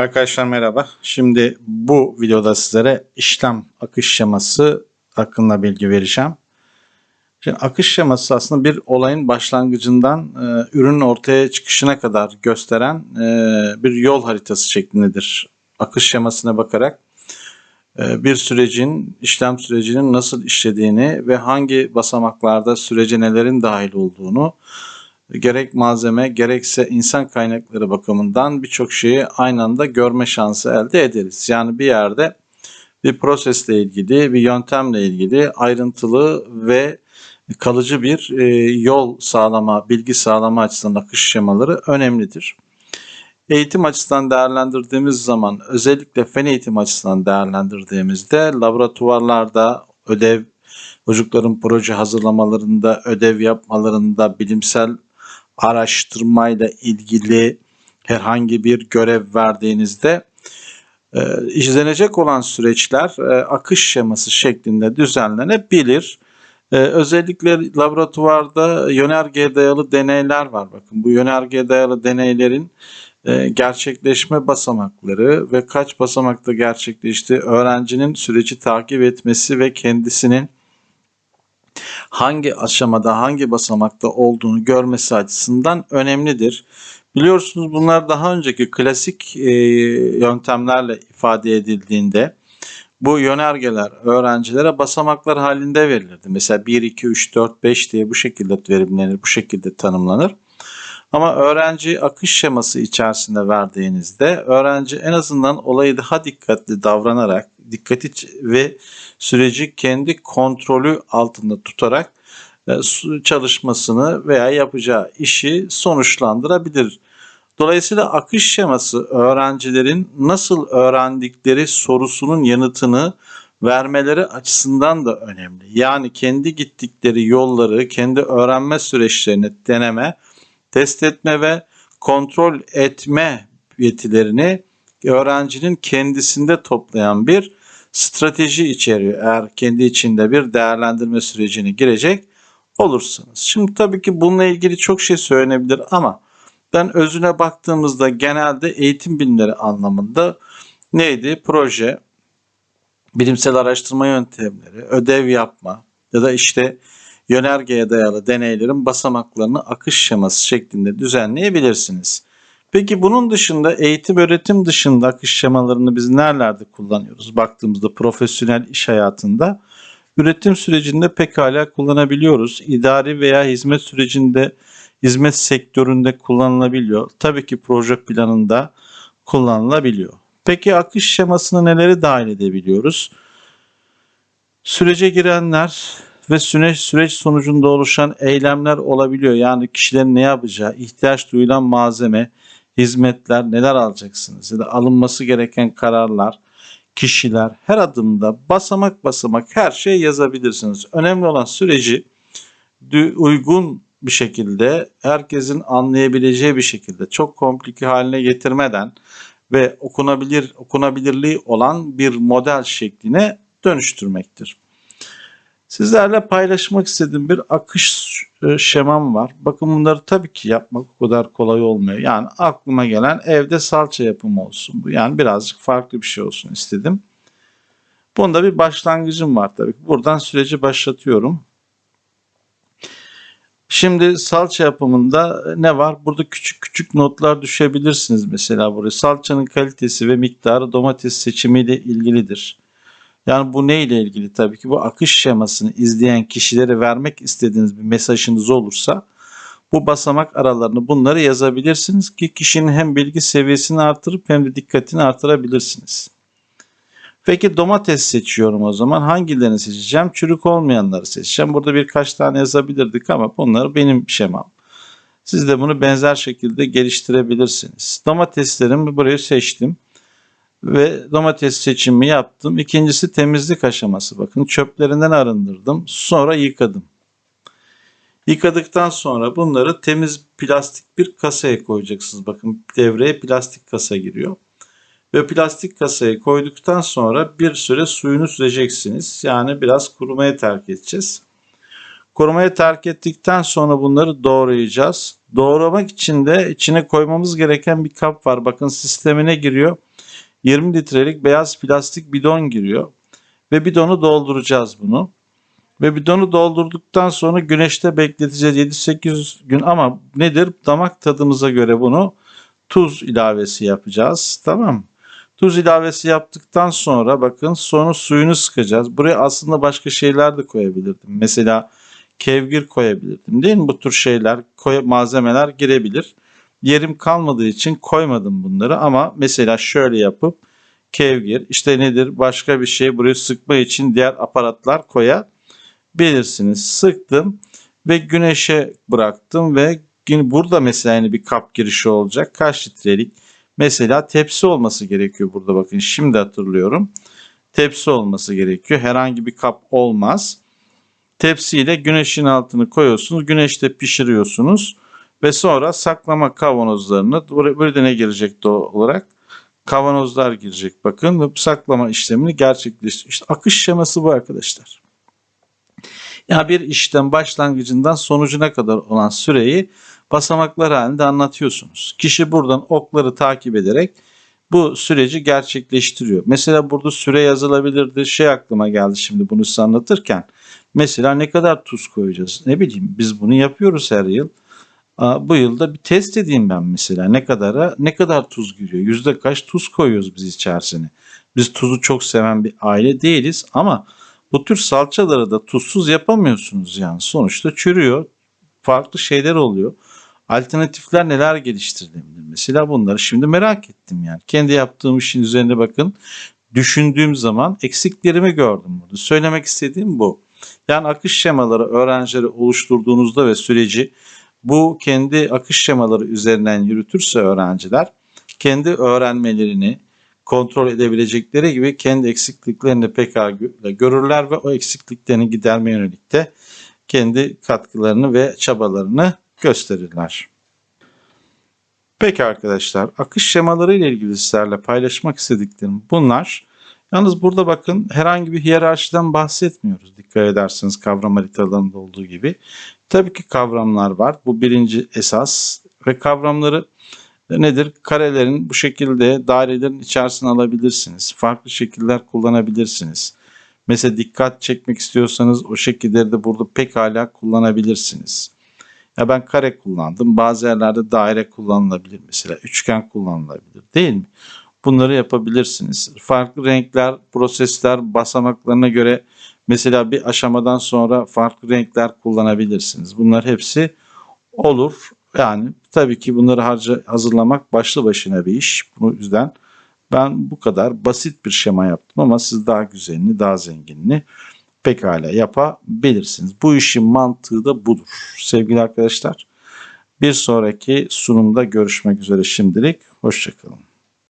Arkadaşlar merhaba. Şimdi bu videoda sizlere işlem akış şeması hakkında bilgi vereceğim. Şimdi akış şeması aslında bir olayın başlangıcından e, ürünün ortaya çıkışına kadar gösteren e, bir yol haritası şeklindedir. Akış şemasına bakarak e, bir sürecin, işlem sürecinin nasıl işlediğini ve hangi basamaklarda sürece nelerin dahil olduğunu gerek malzeme gerekse insan kaynakları bakımından birçok şeyi aynı anda görme şansı elde ederiz. Yani bir yerde bir prosesle ilgili, bir yöntemle ilgili ayrıntılı ve kalıcı bir e, yol sağlama, bilgi sağlama açısından akış şemaları önemlidir. Eğitim açısından değerlendirdiğimiz zaman, özellikle fen eğitim açısından değerlendirdiğimizde laboratuvarlarda ödev, çocukların proje hazırlamalarında, ödev yapmalarında, bilimsel araştırmayla ilgili herhangi bir görev verdiğinizde e, izlenecek olan süreçler e, akış şeması şeklinde düzenlenebilir. E, özellikle laboratuvarda yönergeye dayalı deneyler var. Bakın bu yönergeye dayalı deneylerin e, gerçekleşme basamakları ve kaç basamakta gerçekleşti öğrencinin süreci takip etmesi ve kendisinin hangi aşamada hangi basamakta olduğunu görmesi açısından önemlidir. Biliyorsunuz bunlar daha önceki klasik e, yöntemlerle ifade edildiğinde bu yönergeler öğrencilere basamaklar halinde verilirdi. Mesela 1, 2, 3, 4, 5 diye bu şekilde verimlenir, bu şekilde tanımlanır. Ama öğrenci akış şeması içerisinde verdiğinizde öğrenci en azından olayı daha dikkatli davranarak, dikkati ve süreci kendi kontrolü altında tutarak e, çalışmasını veya yapacağı işi sonuçlandırabilir. Dolayısıyla akış şeması öğrencilerin nasıl öğrendikleri sorusunun yanıtını vermeleri açısından da önemli. Yani kendi gittikleri yolları, kendi öğrenme süreçlerini deneme, test etme ve kontrol etme yetilerini öğrencinin kendisinde toplayan bir strateji içeriyor. Eğer kendi içinde bir değerlendirme sürecine girecek olursanız. Şimdi tabii ki bununla ilgili çok şey söylenebilir ama ben özüne baktığımızda genelde eğitim bilimleri anlamında neydi? Proje, bilimsel araştırma yöntemleri, ödev yapma ya da işte yönergeye dayalı deneylerin basamaklarını akış şeması şeklinde düzenleyebilirsiniz. Peki bunun dışında eğitim öğretim dışında akış şemalarını biz nerelerde kullanıyoruz? Baktığımızda profesyonel iş hayatında üretim sürecinde pekala kullanabiliyoruz. İdari veya hizmet sürecinde hizmet sektöründe kullanılabiliyor. Tabii ki proje planında kullanılabiliyor. Peki akış şemasına neleri dahil edebiliyoruz? Sürece girenler ve süreç, süreç sonucunda oluşan eylemler olabiliyor. Yani kişilerin ne yapacağı, ihtiyaç duyulan malzeme, hizmetler, neler alacaksınız ya da alınması gereken kararlar, kişiler her adımda basamak basamak her şey yazabilirsiniz. Önemli olan süreci uygun bir şekilde herkesin anlayabileceği bir şekilde çok komplike haline getirmeden ve okunabilir okunabilirliği olan bir model şekline dönüştürmektir. Sizlerle paylaşmak istediğim bir akış e, şemam var. Bakın bunları tabii ki yapmak o kadar kolay olmuyor. Yani aklıma gelen evde salça yapımı olsun bu. Yani birazcık farklı bir şey olsun istedim. Bunda bir başlangıcım var tabii. Buradan süreci başlatıyorum. Şimdi salça yapımında ne var? Burada küçük küçük notlar düşebilirsiniz mesela buraya. Salçanın kalitesi ve miktarı domates seçimiyle ilgilidir. Yani bu ne ile ilgili tabii ki bu akış şemasını izleyen kişilere vermek istediğiniz bir mesajınız olursa bu basamak aralarını bunları yazabilirsiniz ki kişinin hem bilgi seviyesini artırıp hem de dikkatini artırabilirsiniz. Peki domates seçiyorum o zaman. Hangilerini seçeceğim? Çürük olmayanları seçeceğim. Burada birkaç tane yazabilirdik ama bunları benim şemam. Siz de bunu benzer şekilde geliştirebilirsiniz. Domateslerimi buraya seçtim ve domates seçimi yaptım. İkincisi temizlik aşaması. Bakın çöplerinden arındırdım. Sonra yıkadım. Yıkadıktan sonra bunları temiz plastik bir kasaya koyacaksınız. Bakın devreye plastik kasa giriyor. Ve plastik kasaya koyduktan sonra bir süre suyunu süreceksiniz. Yani biraz kurumaya terk edeceğiz. Kurumaya terk ettikten sonra bunları doğrayacağız. Doğramak için de içine koymamız gereken bir kap var. Bakın sistemine giriyor 20 litrelik beyaz plastik bidon giriyor. Ve bidonu dolduracağız bunu. Ve bidonu doldurduktan sonra güneşte bekleteceğiz 7-8 gün ama nedir? Damak tadımıza göre bunu tuz ilavesi yapacağız. Tamam mı? Tuz ilavesi yaptıktan sonra bakın sonra suyunu sıkacağız. Buraya aslında başka şeyler de koyabilirdim. Mesela kevgir koyabilirdim değil mi? Bu tür şeyler, malzemeler girebilir. Yerim kalmadığı için koymadım bunları ama mesela şöyle yapıp kevgir işte nedir başka bir şey buraya sıkma için diğer aparatlar koyabilirsiniz. Sıktım ve güneşe bıraktım ve burada mesela yine bir kap girişi olacak. Kaç litrelik? Mesela tepsi olması gerekiyor burada bakın şimdi hatırlıyorum. Tepsi olması gerekiyor. Herhangi bir kap olmaz. Tepsiyle güneşin altını koyuyorsunuz. Güneşte pişiriyorsunuz. Ve sonra saklama kavanozlarını buraya, burada ne girecek doğal olarak? Kavanozlar girecek bakın. Ve saklama işlemini gerçekleştiriyor. İşte akış şeması bu arkadaşlar. Ya bir işlem başlangıcından sonucuna kadar olan süreyi basamaklar halinde anlatıyorsunuz. Kişi buradan okları takip ederek bu süreci gerçekleştiriyor. Mesela burada süre yazılabilirdi. Şey aklıma geldi şimdi bunu size anlatırken. Mesela ne kadar tuz koyacağız? Ne bileyim biz bunu yapıyoruz her yıl. Bu yılda bir test edeyim ben mesela. Ne kadara ne kadar tuz giriyor? Yüzde kaç tuz koyuyoruz biz içerisine. Biz tuzu çok seven bir aile değiliz ama bu tür salçaları da tuzsuz yapamıyorsunuz yani. Sonuçta çürüyor farklı şeyler oluyor. Alternatifler neler geliştirilebilir mesela bunları şimdi merak ettim yani. Kendi yaptığım işin üzerine bakın. Düşündüğüm zaman eksiklerimi gördüm burada. Söylemek istediğim bu. Yani akış şemaları öğrencileri oluşturduğunuzda ve süreci bu kendi akış şemaları üzerinden yürütürse öğrenciler kendi öğrenmelerini kontrol edebilecekleri gibi kendi eksikliklerini pekala gö- görürler ve o eksikliklerini gidermeye yönelik de kendi katkılarını ve çabalarını gösterirler. Peki arkadaşlar akış şemaları ile ilgili sizlerle paylaşmak istediklerim bunlar. Yalnız burada bakın herhangi bir hiyerarşiden bahsetmiyoruz. Dikkat ederseniz kavram haritalarında olduğu gibi. Tabii ki kavramlar var. Bu birinci esas ve kavramları nedir? Karelerin bu şekilde dairelerin içerisine alabilirsiniz. Farklı şekiller kullanabilirsiniz. Mesela dikkat çekmek istiyorsanız o şekilleri de burada pekala kullanabilirsiniz. Ya ben kare kullandım. Bazı yerlerde daire kullanılabilir mesela. Üçgen kullanılabilir değil mi? Bunları yapabilirsiniz. Farklı renkler, prosesler, basamaklarına göre mesela bir aşamadan sonra farklı renkler kullanabilirsiniz. Bunlar hepsi olur. Yani tabii ki bunları harca hazırlamak başlı başına bir iş. Bu yüzden ben bu kadar basit bir şema yaptım ama siz daha güzelini, daha zenginini pekala yapabilirsiniz. Bu işin mantığı da budur sevgili arkadaşlar. Bir sonraki sunumda görüşmek üzere şimdilik. Hoşçakalın.